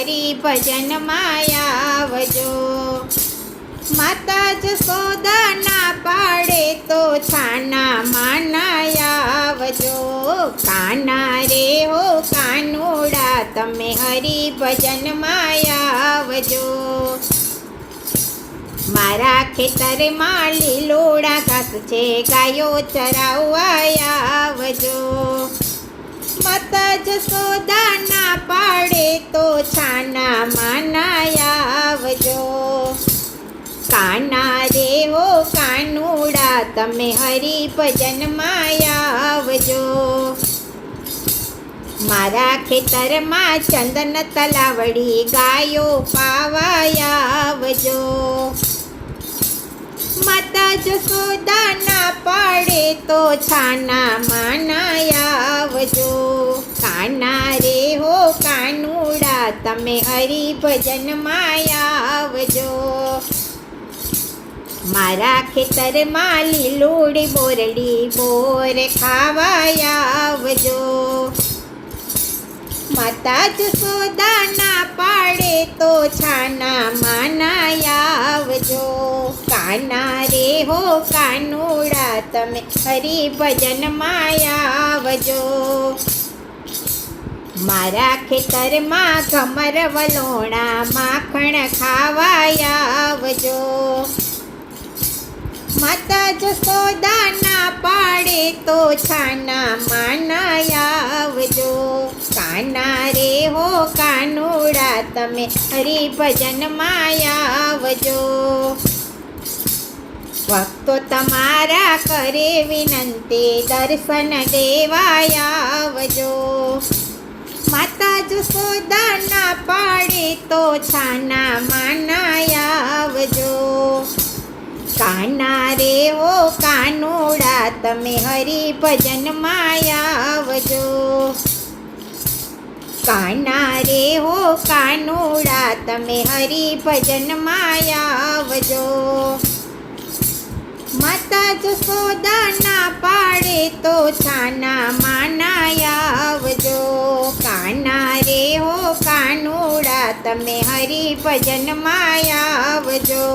કાનુડા ભજન આવજો. માતા જશોદા ના પાડે તો છાના માનાયાવજો કાના રે હો કાનોડા, તમે હરિભજન આવજો. મારા ખેતરમાં લીલોડા ઘાસ છે, ગાયો ચરાવવા આવજો. માતા જસોદા ના પાડે તો છાના માના આવજો. કાના રે હો કાનુડા, તમે હરિભજન આવજો. મારા ખેતરમાં ચંદન તલાવડી ગાયો પાવા આવજો. માતા જસોદા ના પાડે તો છાના માના આવજો. કાના રે હો કાનુડા, તમે હરિભજન આવજો. મારા ખેતરમાં લોડી બોરડી બોર ખાવાયા આવજો. માતા જસોદા ના પાડે તો છાના માના આવજો. કાના રે હો કાનુડા, તમે હરિભજન આવજો. મારા ખેતરમાં કમર વલોણા માખણ ખાવાયા આવજો. માતા જસોદા ના પાડે તો છાના માના આવજો. કાના રે હો કાનુડા, તમે હરિભજન આવજો. ભક્તો તમારા કરે વિનંતી, દર્શન દેવાય આવજો. માતા જસોદા ના પાડે તો છાના માના આવજો. કાના રે ઓ કાનોડા, તમે હરિભજન આવજો. કાના રે હો કાનોડા, તમે હરિભજન આવજો. માતા જસોદા ના પાડે તો છાના માના તમે હરિભજન માયા આવજો.